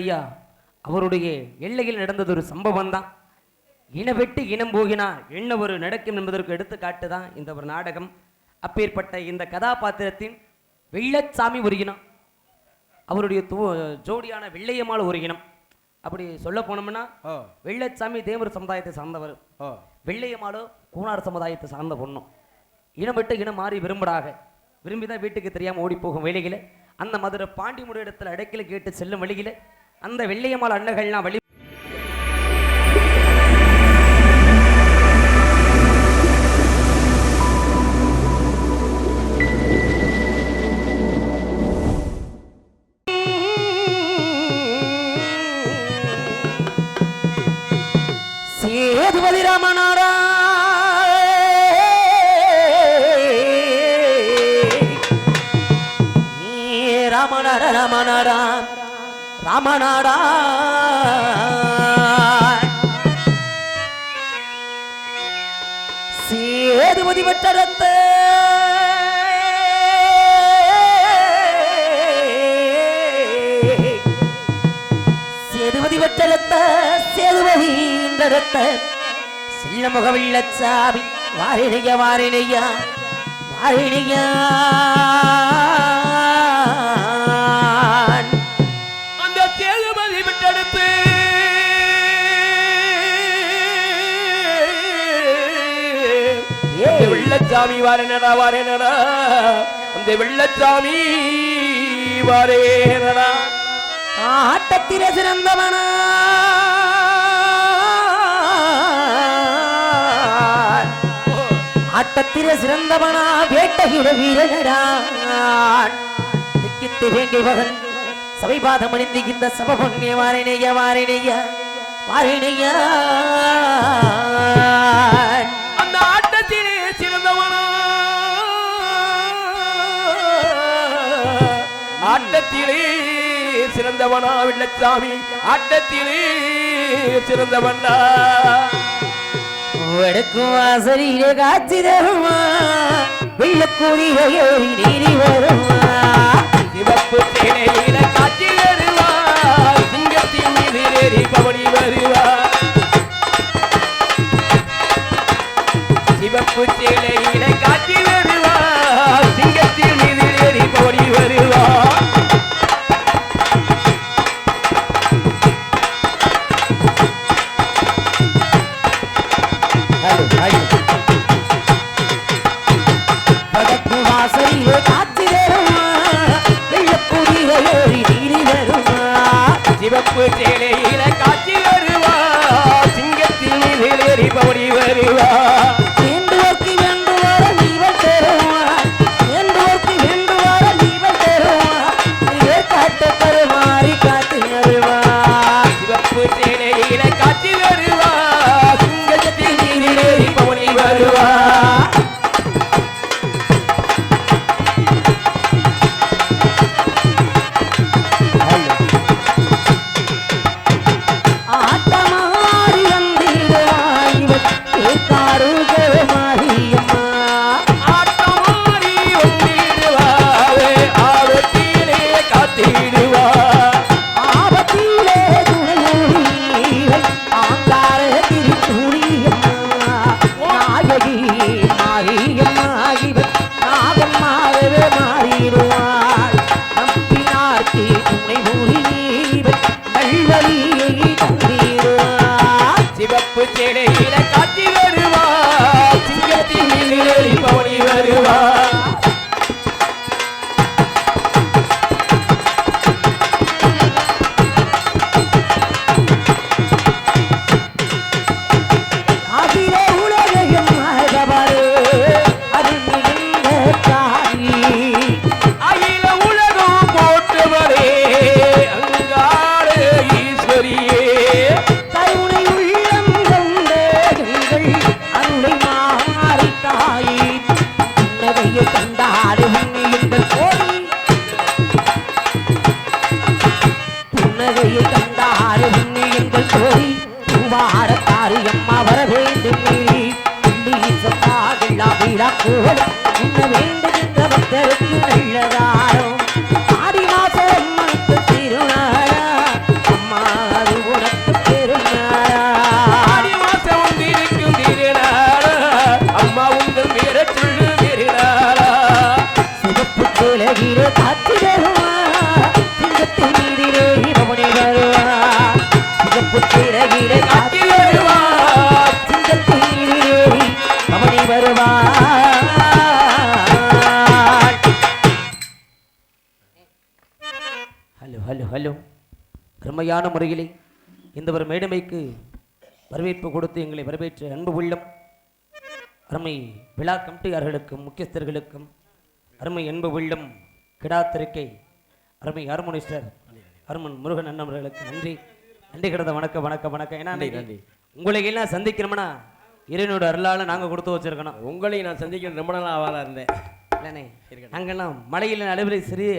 ஐயா அவருடைய எல்லையில் நடந்தது ஒரு சம்பவம் தான் இனவெட்டு இனம் போகினார் என்ன ஒரு நடக்கும் என்பதற்கு எடுத்துக்காட்டு தான் இந்த ஒரு நாடகம். அப்பேற்பட்ட இந்த கதாபாத்திரத்தின் வெள்ளச்சாமி ஒரு இனம். அவருடைய தூ ஜோடியான வெள்ளையம்மாள் ஒரு இனம். அப்படி சொல்ல போனோம்னா வெள்ளச்சாமி தேவர் சமுதாயத்தை சார்ந்தவர். வெள்ளையம்மாளோ கூனார் சமுதாயத்தை சார்ந்த பொண்ணும் இனம் விட்டு இனம் மாறி விரும்புடாக விரும்பி தான் வீட்டுக்கு தெரியாம ஓடி போகும் வேலையில அந்த மதுரை பாண்டிமுடி இடத்துல அடைக்கல கேட்டு செல்லும் வழியில அந்த வெள்ளையம்மாள் அண்ணகள்லாம் வழி சேதுபதி ராமனாரா நீ ராமனார ராமனாரா ராமநாடா. சேதுபதி வட்டரத்த சேதுபதி வட்டரத்த சேதுபதி ரத்த. முகவில்ல முகவில்லச்சாமி வாரிணைய வாரிணையா வாரிணையா. வெள்ளச்சாமி வாரேனடா வாரேனடா. அந்த வெள்ளச்சாமி வாரேனடா. ஆட்டத்திலே சிறந்தவனா. ஆட்டத்திலே சிறந்தவனா வேட்டையுட வீரனடான் திக்கித்து வேங்கை மகன் சபைபாதம் அணிந்து இந்த சபபொன்னிய வாரிணைய வாரினையா. வாரிணைய அந்த ஆட்டத்திலே சிறந்தவனா வெள்ளச்சாமி ஆட்டத்திலே சிறந்தவனா வடக்கும் வாசலிலே காட்சி தருமா வெள்ளக்கூறிய ஏறி வருமா சிவப்பு காட்சி சிவப்பு பூவார அம்மா வர வேண்டும் நீ. சத்தாகெல்லாம் வீராக்கோடு உன்ன வேண்டுகின்ற பக்தருக்கு அருமையான முறையிலே இந்த ஒரு மேடமைக்கு வரவேற்பு கொடுத்து எங்களை வரவேற்ற அன்பு உள்ளம். அருமை விழா கமிட்டியார்களுக்கும் முக்கியஸ்தர்களுக்கும் அருமை அன்பு உள்ளம். கிடாத்திருக்கை அருமை ஹார்மோனிஸ்டர் அருமன் முருகன் அண்ணன் அவர்களுக்கு நன்றி. நன்றி கிடந்த வணக்கம் வணக்கம் வணக்கம். ஏன்னா நன்றி. உங்களை எல்லாம் சந்திக்கணும்னா இறைவனோட அருளால நாங்க கொடுத்து வச்சிருக்கணும். உங்களை நான் சந்திக்க ரொம்ப நாள் ஆவாலா இருந்தேன். இல்லைண்ணே நாங்கெல்லாம் மலையில் நடுவில் சிறிய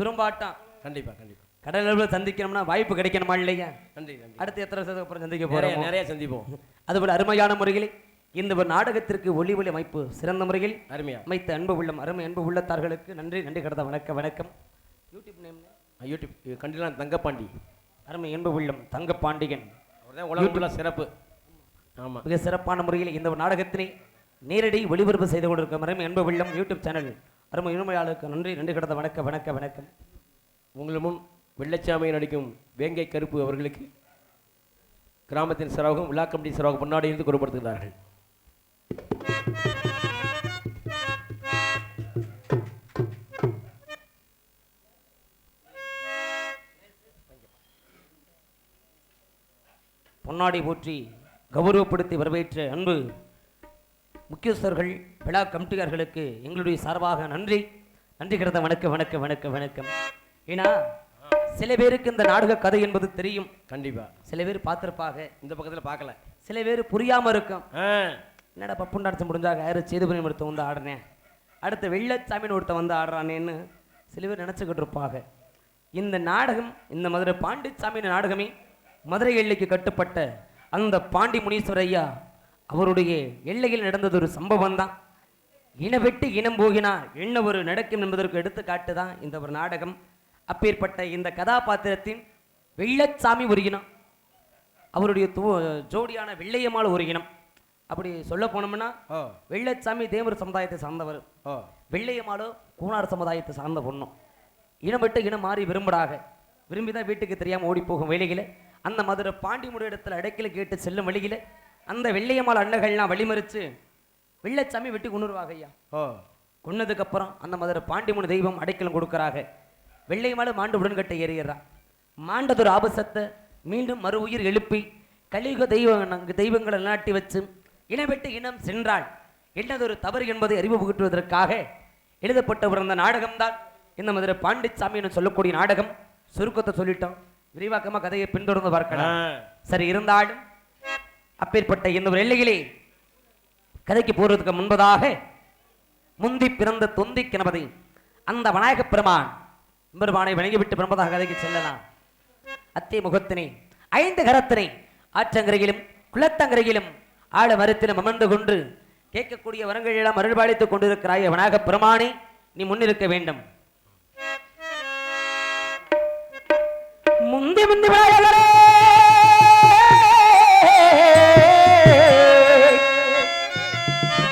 துரும்பாட்டம் கண்டிப்பா கண்டிப்பா. கடல் அளவில் சந்திக்கணும்னா வாய்ப்பு கிடைக்கணுமா இல்லையா? நன்றி அடுத்து எத்தனை வருஷத்துக்கு அப்புறம் சந்திக்க போறோம்? நிறைய சந்திப்போம். அதுபோல அருமையான முறையில் இந்த ஒரு நாடகத்திற்கு ஒளி ஒளி அமைப்பு சிறந்த முறையில் அருமையா. அமைத்த அன்பு உள்ளம் அருமை அன்பு உள்ளத்தார்களுக்கு நன்றி நன்றி கடந்த வணக்கம். வணக்கம் யூடியூப் நேம் யூடியூப் கண்டிலாம் தங்கப்பாண்டி. அருமை அன்பு உள்ளம் தங்க பாண்டியன் அவர் தான் உலகம் ஃபுல்லாக சிறப்பு. ஆமா. மிக சிறப்பான முறையில் இந்த நாடகத்தினை நேரடி ஒளிபரப்பு செய்து கொண்டிருக்கும் அருமை அன்பு உள்ளம் யூடியூப் சேனல் அருமை இனிமையாளுக்கு நன்றி நன்றி கடந்த வணக்கம் வணக்கம் வணக்கம். உங்கள் முன் வெள்ளச்சாமி நடிக்கும் வேங்கை கருப்பு அவர்களுக்கு கிராமத்தின் சிறவகம் விழா கமிட்டி சிறவகம் முன்னாடி இருந்து குறைப்படுத்துகிறார்கள் பொன்னாடி போற்றி கௌரவப்படுத்தி வரவேற்ற அன்பு முக்கியஸ்தர்கள் விழா கமிட்டியார்களுக்கு எங்களுடைய சார்பாக நன்றி. நன்றி கிடந்த வணக்கம் வணக்கம் வணக்கம் வணக்கம். ஏன்னா சில பேருக்கு இந்த நாடக கதை என்பது தெரியும். கண்டிப்பா. சில பேர் பார்த்துருப்பாங்க. இந்த பக்கத்துல பார்க்கல. சில பேர் புரியாம இருக்கும். என்னடா பப்புண்டு அடிச்சு முடிஞ்சாக யாரு? சேதுபதி ஒருத்தன் வந்து ஆடுனேன் அடுத்து வெள்ளச்சாமின்னு ஒருத்தன் வந்து ஆடுறானேன்னு சில பேர் நினச்சிக்கிட்டு இருப்பாங்க. இந்த நாடகம் இந்த மதுரை பாண்டிச்சாமி நாடகமே மதுரை எல்லைக்கு கட்டுப்பட்ட அந்த பாண்டி முனீஸ்வர ஐயா அவருடைய எல்லையில் நடந்தது ஒரு சம்பவம் தான் இனவெட்டு இனம் போகினா என்ன ஒரு நடக்கும் என்பதற்கு எடுத்துக்காட்டு தான் இந்த ஒரு நாடகம். அப்பேற்பட்ட இந்த கதாபாத்திரத்தின் வெள்ளச்சாமி ஒரு இனம் அவருடைய து ஜோடியான வெள்ளையம்மாள் ஒரு இனம் அப்படி சொல்ல போனோம்னா வெள்ளச்சாமி தேவர் சமுதாயத்தை சார்ந்தவர். ஓ வெள்ளையம்மாளோ கூனார் சமுதாயத்தை சார்ந்த பொண்ணும் இனம் விட்டு இனம் மாறி விரும்புறாக விரும்பி தான் வீட்டுக்கு தெரியாமல் ஓடி போகும் வேலையில் அந்த மதுரை பாண்டிமுடி இடத்துல அடைக்கல கேட்டு செல்லும் வழியில் அந்த வெள்ளையம்மாள் அண்ணகள்லாம் வழிமறித்து வெள்ளச்சாமி வெட்டி கொண்டுருவாங்க ஐயா. ஓ கொன்னதுக்கப்புறம் அந்த மதுரை பாண்டிமுனி தெய்வம் அடைக்கலம் கொடுக்கறாக வெள்ளையம்மாள் மாண்டு உடன்கட்டை ஏறிடுறான் மாண்டதொரு ஆபசத்தை மீண்டும் மறு உயிர் எழுப்பி கலியுக தெய்வம் தெய்வங்களை நாட்டி வச்சு இனவெட்டு இனம் சென்றாள். என்னதொரு தவறு என்பதை அறிவு புகட்டுவதற்காக எழுதப்பட்ட அந்த நாடகம்தான். இந்த மதுரை பாண்டிச்சாமின்னு சொல்லக்கூடிய நாடகம். சுருக்கத்தை சொல்லிட்டோம். விரிவாக்கமா கதையை பின்தொடர்ந்து பார்க்கலாம். சரி இருந்தாலும் அப்பேற்பட்ட இந்த ஒரு எல்லையிலே கதைக்கு போறதுக்கு முன்பதாக முந்தி பிறந்த தொந்தி கிணபதி அந்த விநாயகப் பெருமான் பெருமானை வணங்கிவிட்டு பிரம்மதாக கதைக்கு செல்லலாம். அத்தி முகத்தினை ஐந்து கரத்தினை ஆற்றங்கரையிலும் குளத்தங்கரையிலும் ஆழ மரத்திலும் அமர்ந்து கொண்டு கேட்கக்கூடிய வரங்கள் எல்லாம் அருள்பாலித்துக் கொண்டிருக்கிறாய் விநாயகப் பெருமானே நீ முன்னிருக்க வேண்டும். முந்தி முந்தி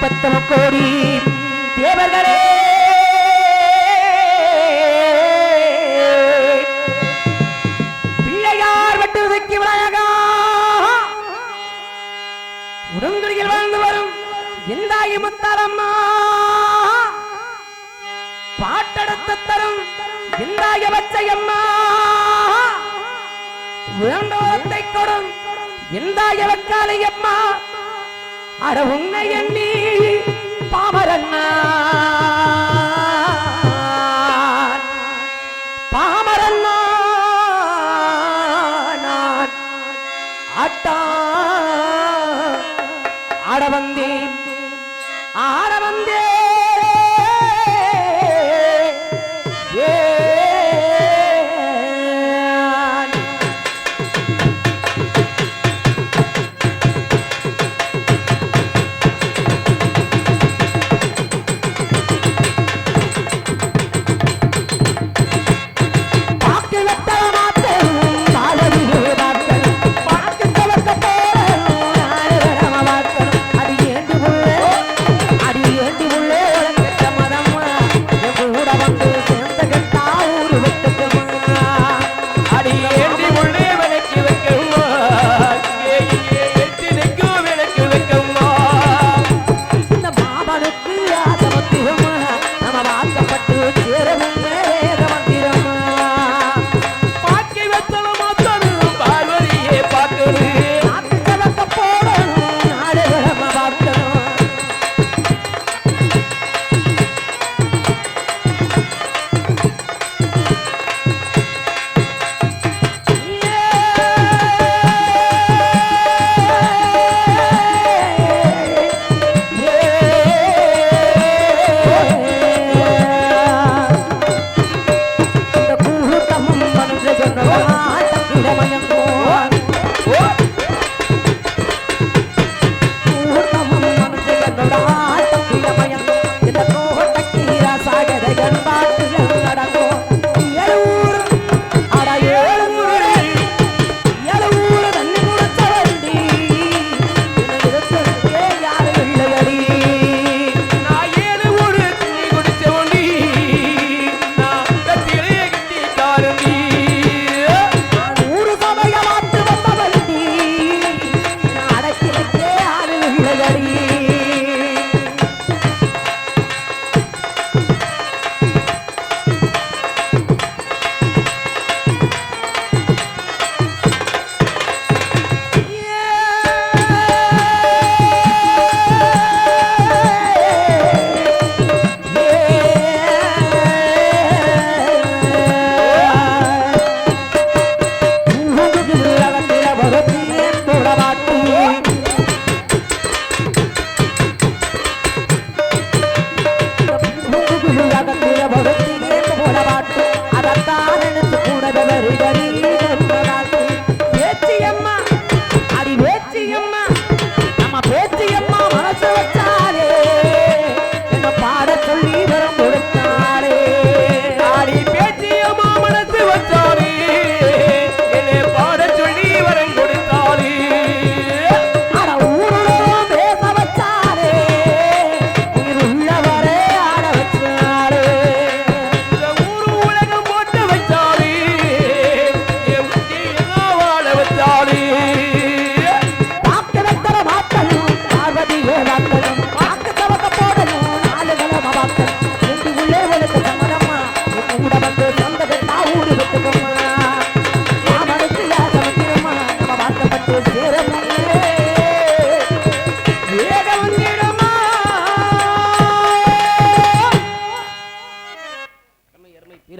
பத்தம கோடி எந்தாயி முத்தாரம்மா பாட்டெடுத்து தரும். எந்தாய பச்சையம்மா வேண்டோரத்தை கொடும். எந்தாய வக்காலையம்மா அட உன்னை எண்ணி பாமரண்ணா.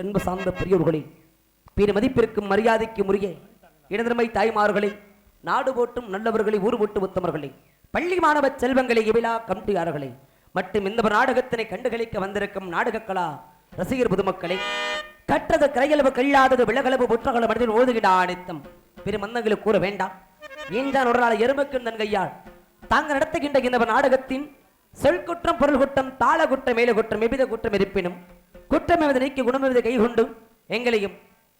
அன்பு சார்ந்த பெரியோர்களே பேர் மதிப்பிற்கும் மரியாதைக்கும் உரிய இடந்திரமை தாய்மார்களே நாடு போட்டும் நல்லவர்களை ஊர் போட்டு உத்தமர்களே பள்ளி மாணவ செல்வங்களை இவிழா கமிட்டியார்களே மற்றும் இந்த நாடகத்தினை கண்டுகளிக்க வந்திருக்கும் நாடகக்கலா ரசிகர் பொதுமக்களே கற்றது கரையளவு கல்லாதது விலகளவு புற்றகளவு மனதில் ஓதுகிட ஆணித்தம் பெருமந்தங்களை கூற வேண்டாம் ஏன்தான் ஒரு நாள் எருமைக்கும் தன் கையால் தாங்க நடத்துகின்ற இந்த நாடகத்தின் சொல் குற்றம் பொருள் குற்றம் தாள குற்றம் மேல குற்றம் எவ்வித குற்றம் இருப்பினும் குற்றம் எவது நீக்கி குணம் எவது எங்களையும்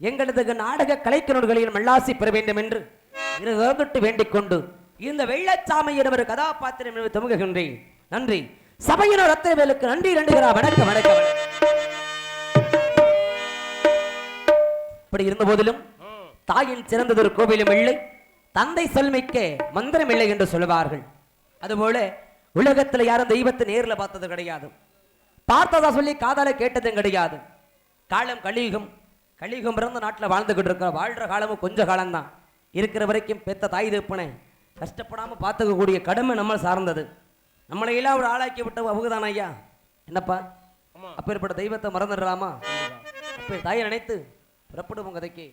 எங்களது நாடக கலைக்கணர்களையும் மல்லாசி பெற வேண்டும் என்று இருகட்டு வேண்டிக் கொண்டு இந்த வெள்ளச்சாமியின் ஒரு கதாபாத்திரம் என்று துவங்குகின்றேன். நன்றி. சபையினர் அத்தனை பேருக்கு நன்றி நன்றிகிறா வணக்கம் வணக்கம். இப்படி இருந்த போதிலும் தாயின் சிறந்ததொரு கோவிலும் இல்லை தந்தை சொல்மிக்க மந்திரம் இல்லை என்று சொல்லுவார்கள். அதுபோல உலகத்துல யாரும் தெய்வத்தை நேர்ல பார்த்தது கிடையாது. பார்த்ததா சொல்லி காதால கேட்டதும் கிடையாது. காலம் கலியுகம் கலியுகம் பிறந்த நாட்டுல வாழ்ந்துகிட்டு இருக்கிற வாழ்ற காலமும் கொஞ்ச காலம்தான். இருக்கிற வரைக்கும் பெத்த தாய் தகப்பனை கஷ்டப்படாம பார்த்துக்கக்கூடிய கடமை நம்ம சார்ந்தது. நம்மளை எல்லாம் ஒரு ஆளாக்கி விட்ட அவகுதான் ஐயா? என்னப்பா? அப்பேற்பட்ட தெய்வத்தை மறந்துடலாமா? அப்ப தாயை நினைத்து புறப்படுவோம் கதைக்கு.